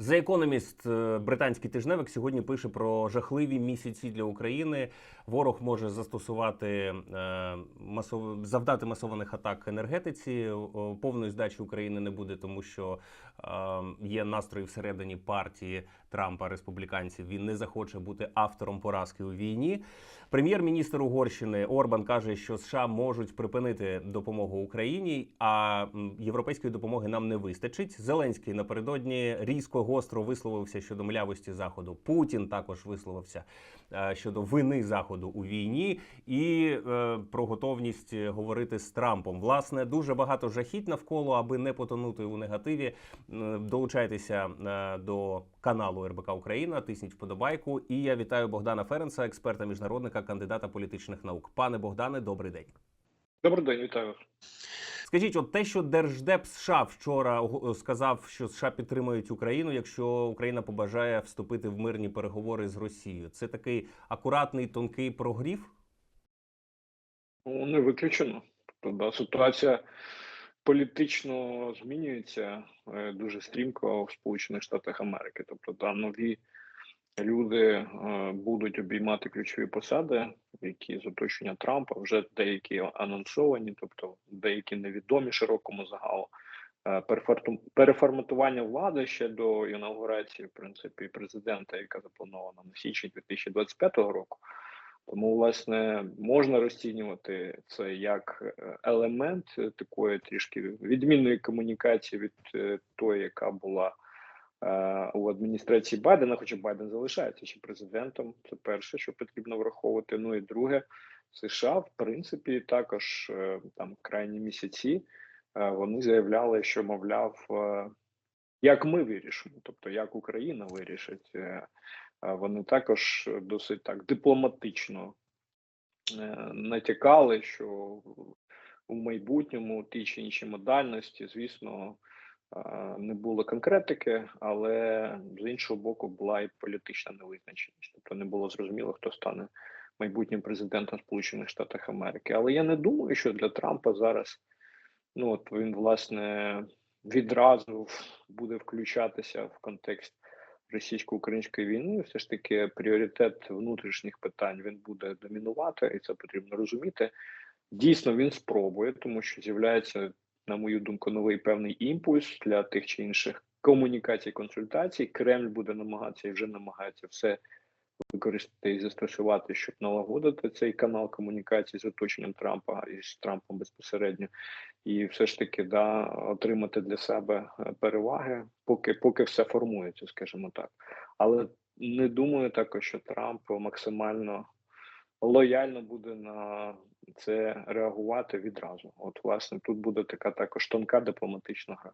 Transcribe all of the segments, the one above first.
The Economist, е, британський тижневик, сьогодні пише про жахливі місяці для України. Ворог може застосувати е, масов... завдати масованих атак енергетиці. Повної здачі України не буде, тому що е, є настрої всередині партії Трампа, республіканців. Він не захоче бути автором поразки у війні. Прем'єр-міністр Угорщини Орбан каже, що США можуть припинити допомогу Україні, а європейської допомоги нам не вистачить. Зеленський напередодні різко гостро висловився щодо млявості заходу. Путін також висловився щодо вини заходу у війні і е, про готовність говорити з Трампом. Власне, дуже багато жахіть навколо, аби не потонути у негативі. Е, Долучайтеся е, до каналу РБК Україна. Тисніть вподобайку. І я вітаю Богдана Ференца, експерта міжнародника, кандидата політичних наук. Пане Богдане, добрий день. Добрий день, вітаю. Скажіть, от те, що держдеп США вчора ого- сказав, що США підтримують Україну, якщо Україна побажає вступити в мирні переговори з Росією, це такий акуратний тонкий прогрів. Ну, не виключено. Тобто, ситуація політично змінюється е, дуже стрімко в Сполучених Штатах Америки. Тобто, да, нові люди е, будуть обіймати ключові посади, які з оточення Трампа вже деякі анонсовані, тобто деякі невідомі широкому загалу. Е, Переформатування влади ще до інаугурації, в принципі, президента, яка запланована на січень 2025 року. Тому, власне, можна розцінювати це як е, елемент такої трішки відмінної комунікації від тої, яка була у адміністрації Байдена, хоча Байден залишається ще президентом. Це перше, що потрібно враховувати. Ну і друге, США, в принципі, також е, там крайні місяці е, вони заявляли, що мовляв, е, як ми вирішимо, тобто як Україна вирішить. е, Вони також досить так дипломатично е, натякали, що у майбутньому ті чи інші модальності, звісно, е, не було конкретики, але з іншого боку була і політична невизначеність. Тобто не було зрозуміло, хто стане майбутнім президентом Сполучених Штатів Америки. Але я не думаю, що для Трампа зараз ну от він власне відразу буде включатися в контекст російсько-української війни, все ж таки пріоритет внутрішніх питань він буде домінувати, і це потрібно розуміти. Дійсно, він спробує, тому що з'являється, на мою думку, новий певний імпульс для тих чи інших комунікацій, консультацій. Кремль буде намагатися і вже намагається все використати і застосувати, щоб налагодити цей канал комунікації з оточенням Трампа і з Трампом безпосередньо, і все ж таки да отримати для себе е, переваги, поки поки все формується, скажімо так. Але не думаю також, що Трамп максимально лояльно буде на це реагувати відразу. От, власне, тут буде така також тонка дипломатична гра.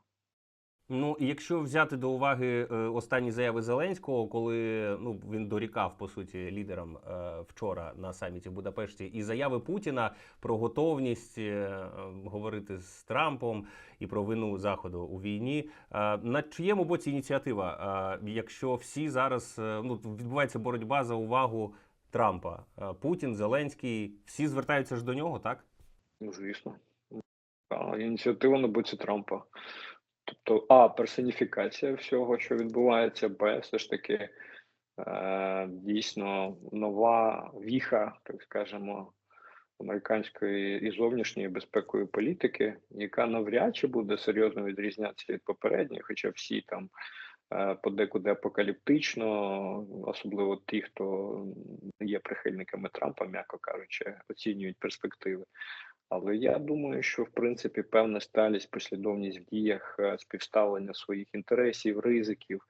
Ну, якщо взяти до уваги е, останні заяви Зеленського, коли ну він дорікав по суті лідерам е, вчора на саміті в Будапешті, і заяви Путіна про готовність е, говорити з Трампом і про вину заходу у війні. На чиєму боці ініціатива? Якщо всі зараз ну відбувається боротьба за увагу Трампа, Е, Путін, Зеленський, всі звертаються ж до нього, так? Ну, звісно. Ініціатива на боці Трампа. Тобто, а, персоніфікація всього, що відбувається, б, все ж таки е, дійсно нова віха, так скажемо, американської і зовнішньої безпекової політики, яка навряд чи буде серйозно відрізнятися від попередньої, хоча всі там подекуди апокаліптично, особливо ті, хто є прихильниками Трампа, м'яко кажучи, оцінюють перспективи. Але я думаю, що в принципі певна сталість, послідовність в діях, е, співставлення своїх інтересів, ризиків,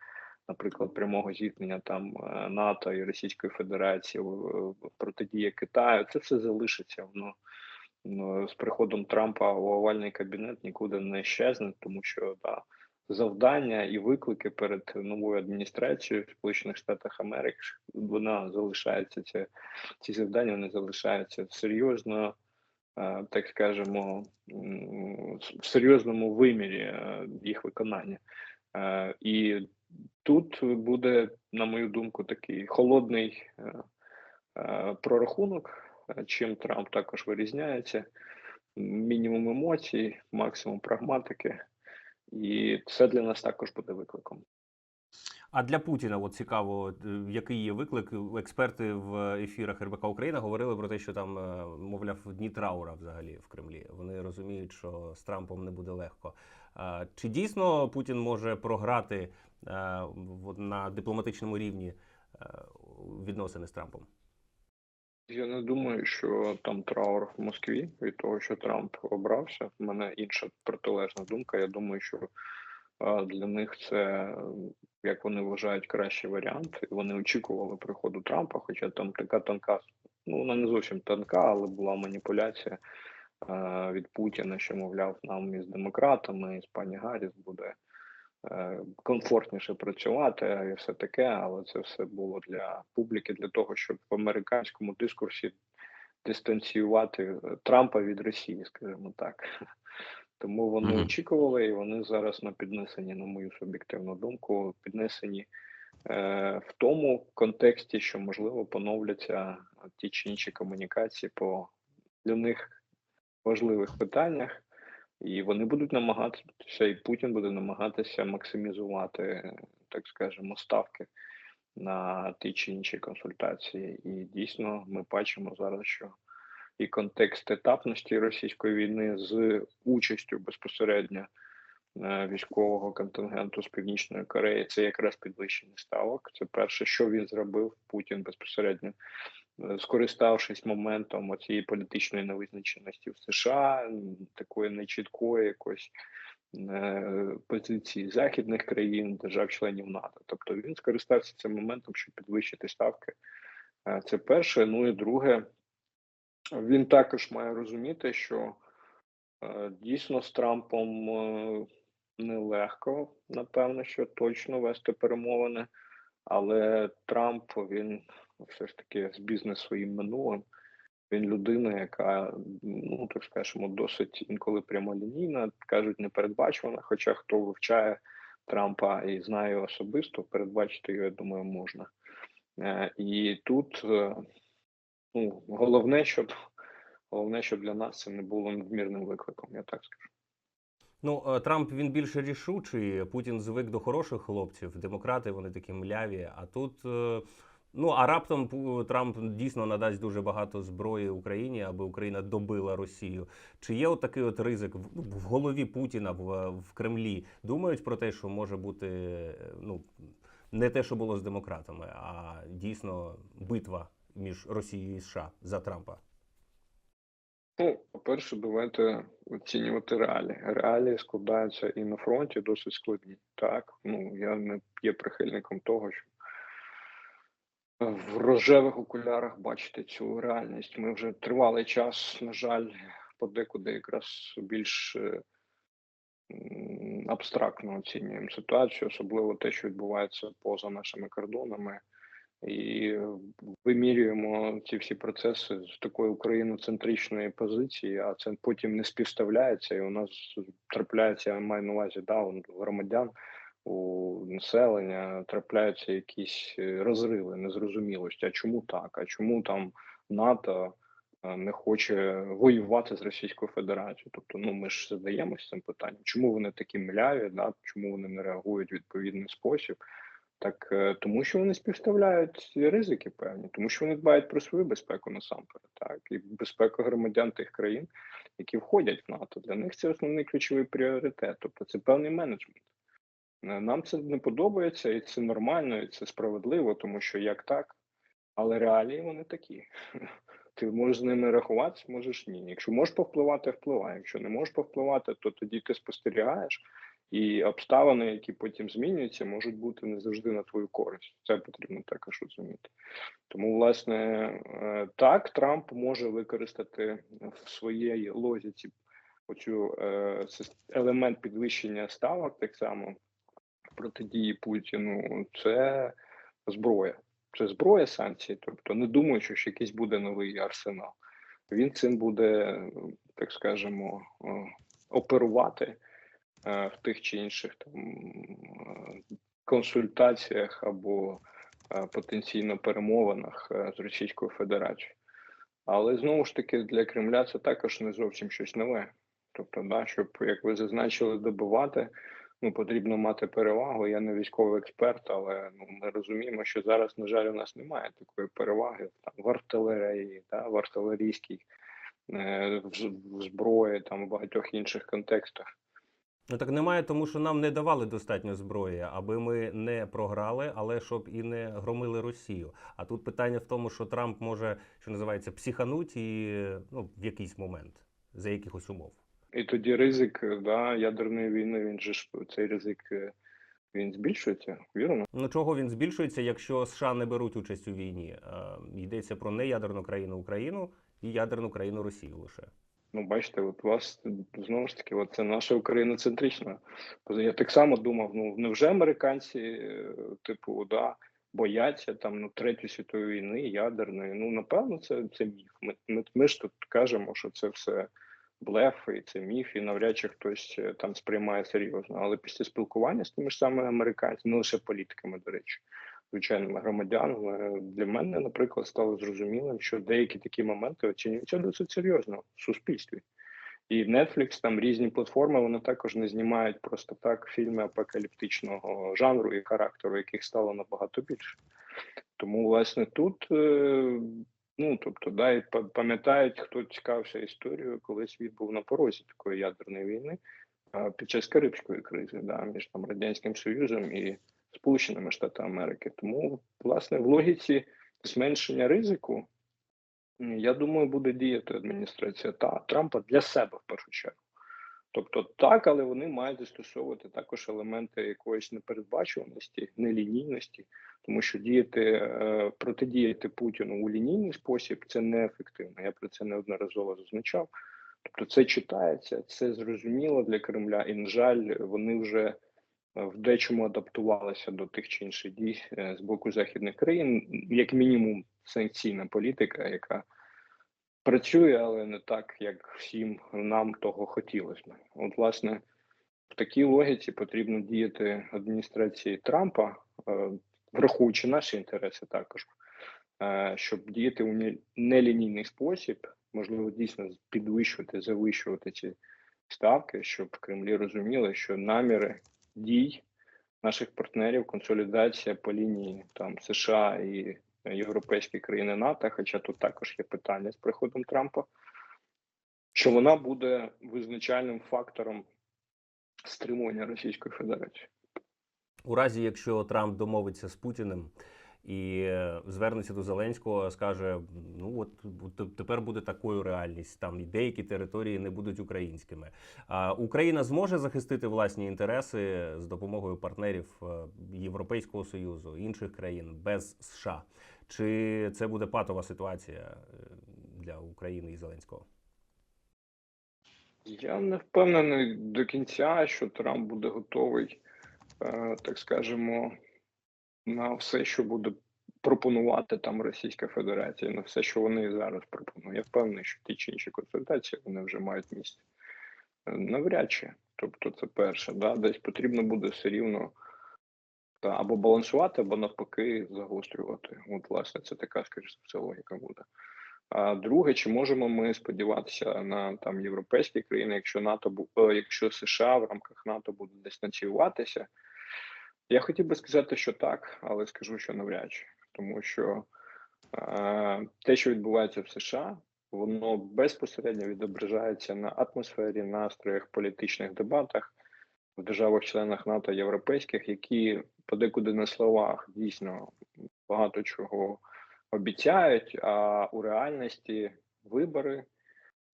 наприклад, прямого зіткнення там е, НАТО і Російської Федерації, е, протидія Китаю, це все залишиться. Воно ну, з приходом Трампа у овальний кабінет нікуди не щезне, тому що да, завдання і виклики перед новою адміністрацією в Сполучених Штатах Америки вона залишається. Ці, ці завдання вони залишаються серйозно е, так скажемо, в серйозному вимірі е, їх виконання. Е, І тут буде, на мою думку, такий холодний е, е, прорахунок, е, чим Трамп також вирізняється. Мінімум емоцій, максимум прагматики, і це для нас також буде викликом. А для Путіна от цікаво, е, який є виклик. Експерти в ефірах РБК Україна говорили про те, що там, е, мовляв, дні траура взагалі в Кремлі. Вони розуміють, що з Трампом не буде легко. Чи дійсно Путін може програти е, на дипломатичному рівні відносини з Трампом? Я не думаю, що там траур в Москві від того, що Трамп обрався. У мене інша протилежна думка. Я думаю, що для них це, як вони вважають, кращий варіант. Вони очікували приходу Трампа, хоча там така тонка, ну вона не зовсім тонка, але була маніпуляція від Путіна, що мовляв, нам із демократами, і з пані Гарріс буде комфортніше працювати і все таке, але це все було для публіки, для того, щоб в американському дискурсі дистанціювати е, Трампа від Росії, скажімо так. Тому вони Мгм. очікували, і вони зараз на піднесенні, на мою суб'єктивну думку, піднесені е, в тому контексті, що можливо поновляться ті чи інші комунікації по для них важливих питаннях, і вони будуть намагатися, і Путін буде намагатися максимізувати, так скажемо, ставки на ті чи інші консультації. І дійсно ми бачимо зараз, що і контекст етапності російської війни з участю безпосередньо е, військового контингенту з північної Кореї це якраз підвищення ставок. Це перше, що він зробив Путін безпосередньо, скориставшись моментом цієї політичної невизначеності в США, такої нечіткої якоїсь е, позиції західних країн, держав-членів НАТО. Тобто він скористався цим моментом, щоб підвищити ставки. Е, Це перше. Ну і друге, він також має розуміти, що е, дійсно з Трампом нелегко, напевно, що точно вести перемовини, але Трамп він все ж таки з бізнес своїм минулим. Він людина, яка, ну так скажемо, досить інколи прямолінійна, кажуть, непередбачувана. Хоча хто вивчає Трампа і знає його особисто, передбачити його, я думаю, можна. Е, І тут е, ну, головне, щоб головне, щоб для нас це не було надмірним викликом, я так скажу. Ну, е, Трамп він більше рішучий. Путін звик до хороших хлопців. Демократи вони такі мляві. А тут ну а раптом Трамп дійсно надасть дуже багато зброї Україні, аби Україна добила Росію. Чи є от такий от ризик в, голові Путіна в, в Кремлі? Думають про те, що може бути ну не те, що було з демократами, а дійсно битва між Росією і США за Трампа. Ну, по-перше, давайте оцінювати реалії. Реалії складаються і на фронті досить складні. Так, ну я не є прихильником того, що в рожевих окулярах бачити цю реальність. Ми вже тривалий час, на жаль, подекуди якраз більш е, абстрактно оцінюємо ситуацію, особливо те, що відбувається поза нашими кордонами, і вимірюємо ці всі процеси з такої україноцентричної позиції, а це потім не співставляється, і у нас трапляється, я маю на увазі, да, громадян, у населення трапляються якісь е, розриви, незрозумілості. А чому так? А чому там НАТО е, не хоче воювати з Російською Федерацією? Тобто, ну ми ж задаємося цим питанням, чому вони такі мляві, да? чому вони не реагують в відповідний спосіб? Так е, тому, що вони співставляють ризики певні, тому що вони дбають про свою безпеку насамперед, так і безпеку громадян тих країн, які входять в НАТО. Для них це основний ключовий пріоритет, тобто це певний менеджмент. Е, Нам це не подобається, і це нормально, і це справедливо, тому що як так, але реалії вони такі. Ти можеш з ними рахуватися, можеш ні. Якщо можеш повпливати, впливай. Якщо не можеш повпливати, то тоді ти спостерігаєш, і обставини, які потім змінюються, можуть бути не завжди на твою користь. Це потрібно також розуміти. Тому, власне, е, так, Трамп може використати в своїй логіці оцю е, елемент підвищення ставок, так само протидії Путіну. Це зброя. Це зброя санкцій. Тобто не думаю, що ще якийсь буде новий арсенал. Він цим буде, так скажемо, е, оперувати е, в тих чи інших там консультаціях або е, потенційно перемовинах з Російською Федерацією. Але знову ж таки для Кремля це також не зовсім щось нове. Тобто, да, щоб, як ви зазначили, добивати, ну, потрібно мати перевагу. Я не військовий експерт, але ну, ми розуміємо, що зараз, на жаль, у нас немає такої переваги там, в артилерії, да, в артилерійській е, в зброї, там в багатьох інших контекстах. Ну так немає, тому що нам не давали достатньо зброї, аби ми не програли, але щоб і не громили Росію. А тут питання в тому, що Трамп може, що називається, психануть і ну, в якийсь момент за якихось умов. І тоді ризик е, да, ядерної війни, він же ж цей ризик е, він збільшується, вірно? Ну чого він збільшується, якщо США не беруть участь у війні? Е, йдеться про неядерну країну Україну і ядерну країну Росію лише. Ну, бачите, от у вас знову ж таки, от це наша україноцентрична. позиція. Я так само думав: ну невже американці, типу, да, бояться там ну третьої світової війни, ядерної? Ну напевно, це, це міф. Ми, ми, ми ж тут кажемо, що це все блеф, і це міф, і навряд чи хтось е, там сприймає серйозно. Але після спілкування з тими ж самими американцями, не лише політиками, до речі, звичайними громадянами, для мене, наприклад, стало зрозумілим, що деякі такі моменти оцінюються досить серйозно в суспільстві. І Netflix, там різні платформи, вони також не знімають просто так фільми апокаліптичного жанру і характеру, яких стало набагато більше. Тому, власне, тут, е, ну тобто, да, і па- пам'ятають, хто цікавився історією, коли світ був на порозі такої ядерної війни під час Карибської кризи, да, між там Радянським Союзом і Сполученими Штатами Америки. Тому, власне, в логіці зменшення ризику, я думаю, буде діяти адміністрація та Трампа для себе в першу чергу. Тобто так, але вони мають застосовувати також елементи якоїсь непередбачуваності, нелінійності, тому що діяти е, протидіяти Путіну у лінійний спосіб це неефективно. Я про це неодноразово зазначав. Тобто, це читається, це зрозуміло для Кремля, і на жаль, вони вже е, в дечому адаптувалися до тих чи інших дій е, з боку західних країн, як мінімум, санкційна політика, яка працює, але не так, як всім нам того хотілося б. От, власне, в такій логіці потрібно діяти адміністрації Трампа, е, враховуючи наші інтереси також, е, щоб діяти у не- нелінійний спосіб, можливо, дійсно підвищувати, завищувати ці ставки, щоб Кремлі розуміли, що наміри дій наших партнерів, консолідація по лінії там США і європейські країни НАТО, хоча тут також є питання з приходом Трампа, що вона буде визначальним фактором стримування Російської Федерації. У разі, якщо Трамп домовиться з Путіним і звернеться до Зеленського, скаже: ну от от тепер буде такою реальність. Там і деякі території не будуть українськими. А Україна зможе захистити власні інтереси з допомогою партнерів е, Європейського союзу інших країн без США. Чи це буде патова ситуація е, для України і Зеленського? Я не впевнений до кінця, що Трамп буде готовий, е, так скажемо, на все, що буде пропонувати там Російська Федерація, на все, що вони зараз пропонують. Я впевнений, що ті чи інші консультації вони вже мають місце. Е, Навряд чи. Тобто, це перше, да? десь потрібно буде все рівно та, або балансувати, або навпаки загострювати. От, власне, це така, скоріше за все, логіка буде. А друге, чи можемо ми сподіватися на там європейські країни, якщо НАТО е, якщо США в рамках НАТО буде дистанціюватися? Я хотів би сказати, що так, але скажу, що навряд чи, тому що е, те, що відбувається в США, воно безпосередньо відображається на атмосфері, настроях, політичних дебатах в державах-членах НАТО європейських, які подекуди на словах дійсно багато чого обіцяють, а у реальності вибори,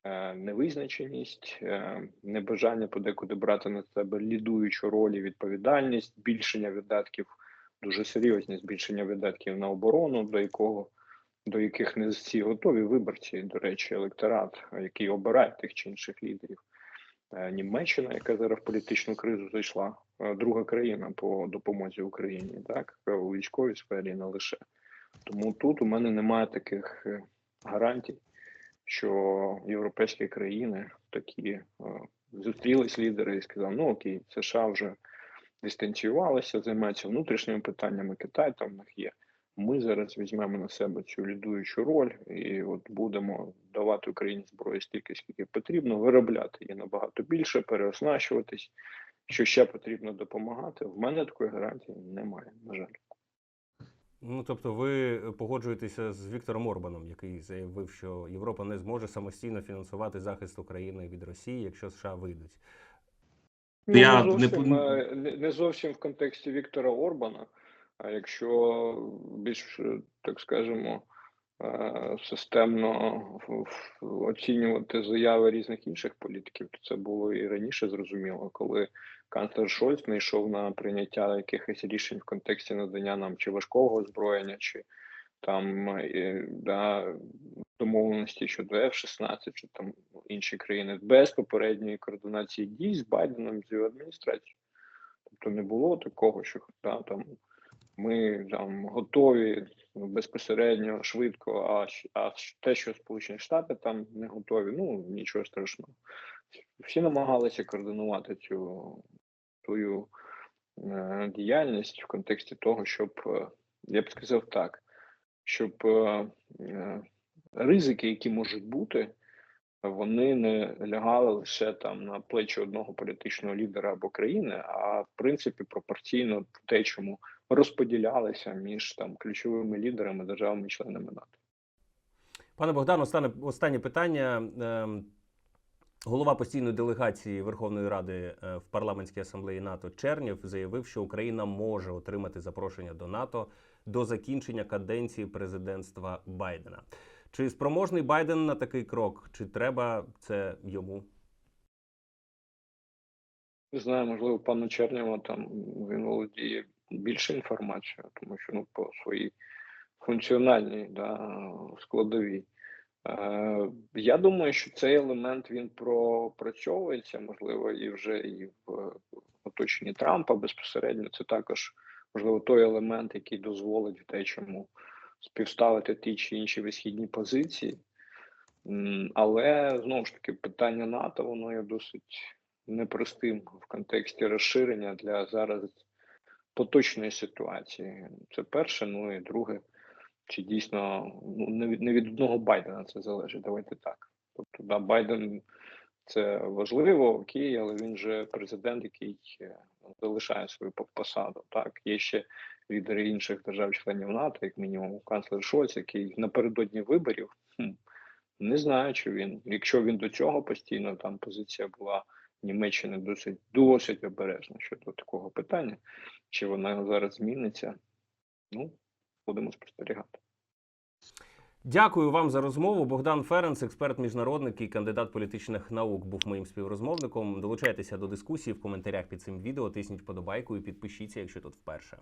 е, невизначеність, е, небажання подекуди брати на себе лідуючу роль і відповідальність, збільшення видатків, дуже серйозні збільшення видатків на оборону, до якого до яких не всі готові виборці, до речі, електорат, який обирає тих чи інших лідерів. Е, Німеччина, яка зараз в політичну кризу зайшла, е, друга країна по допомозі Україні, так у військовій сфері не лише. Тому тут у мене немає таких е, гарантій, що європейські країни такі е, зустрілись лідери і сказали, ну окей, США вже дистанціювалися, займаються внутрішніми питаннями, Китай там в них є. Ми зараз візьмемо на себе цю лідуючу роль і от будемо давати Україні зброї стільки, скільки потрібно, виробляти її набагато більше, переоснащуватись що ще потрібно допомагати. В мене такої гарантії немає, на жаль. Ну тобто, ви погоджуєтеся з Віктором Орбаном, який заявив, що Європа не зможе самостійно фінансувати захист України від Росії, якщо США вийдуть. Ну, Я не, зовсім, е, не, не зовсім в контексті Віктора Орбана, а якщо більш, так скажемо, е, системно оцінювати заяви різних інших політиків, то це було і раніше зрозуміло, коли канцлер Шольц не йшов на прийняття якихось рішень в контексті надання нам чи важкого озброєння, чи там е, да, домовленості щодо F-16, чи там інші країни без попередньої координації дій з Байденом з його адміністрацією. Тобто не було такого, що да, там ми там готові безпосередньо швидко, а, а те, що Сполучені Штати там не готові, ну нічого страшного. Всі намагалися координувати цю свою е, діяльність в контексті того, щоб е, я б сказав так, щоб е, е, ризики, які можуть бути, вони не лягали лише там на плечі одного політичного лідера або країни, а в принципі пропорційно те, чому розподілялися між там ключовими лідерами, державами-членами НАТО. Пане Богдан, останнє, останнє питання. Ем, Голова постійної делегації Верховної Ради е, в парламентській асамблеї НАТО Чернєв заявив, що Україна може отримати запрошення до НАТО до закінчення каденції президентства Байдена. Чи спроможний Байден на такий крок? Чи треба це йому? Не знаю, можливо, пану Чернєва там він володіє більше інформацією, тому що ну по своїй функціональній да, складовій. Е, я думаю, що цей елемент він пропрацьовується, можливо, і вже і в оточенні Трампа безпосередньо. Це також можливо той елемент, який дозволить в дечому співставити ті чи інші висхідні позиції. Але знову ж таки питання НАТО воно є досить непростим в контексті розширення для зараз поточної ситуації. Це перше. Ну і друге, чи дійсно ну, не від одного Байдена це залежить. Давайте так. Тобто, да, Байден це важливо, окей, але він же президент, який е, залишає свою посаду. Так, є ще лідери інших держав-членів НАТО, як мінімум, канцлер Шольц, який напередодні виборів. Хм, не знаю, чи він, якщо він до цього постійно там позиція була Німеччини досить досить обережна щодо такого питання, чи вона зараз зміниться. Ну, будемо спостерігати. Дякую вам за розмову. Богдан Ференц, експерт міжнародник і кандидат політичних наук, був моїм співрозмовником. Долучайтеся до дискусії в коментарях під цим відео. Тисніть вподобайку і підпишіться, якщо тут вперше.